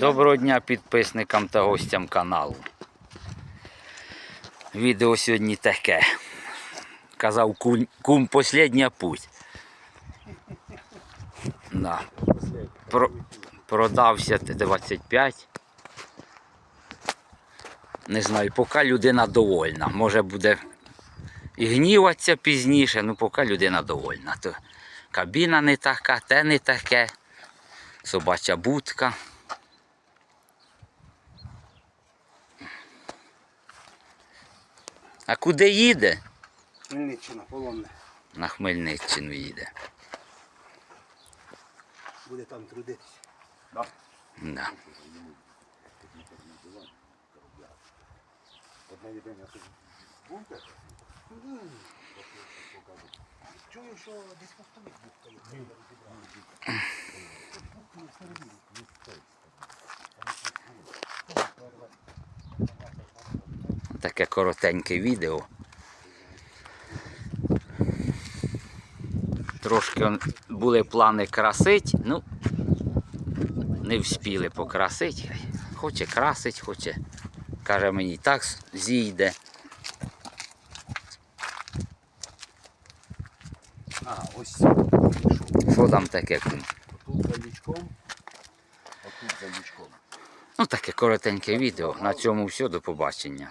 Доброго дня підписникам та гостям каналу. Відео сьогодні таке. Казав кум, кум последня путь. Да. Про, продався 25. Не знаю, поки людина довольна. Може буде і гніватися пізніше, ну поки людина довольна. То кабіна не така, те не таке, собача будка. А куди їде? Хмельниччина, полонне. На Хмельниччину їде. Буде там трудитися. Да. Одне єдине тут бункер. Чую, що десь постовик бухкає. Таке коротеньке відео. Трошки були плани красить, ну не вспіли покрасити. Хоче красить, хоче. Каже мені так зійде. А, ось Що там таке? кум? тут за лічком, а тут за лічком. Ну таке коротеньке відео. На цьому все, до побачення.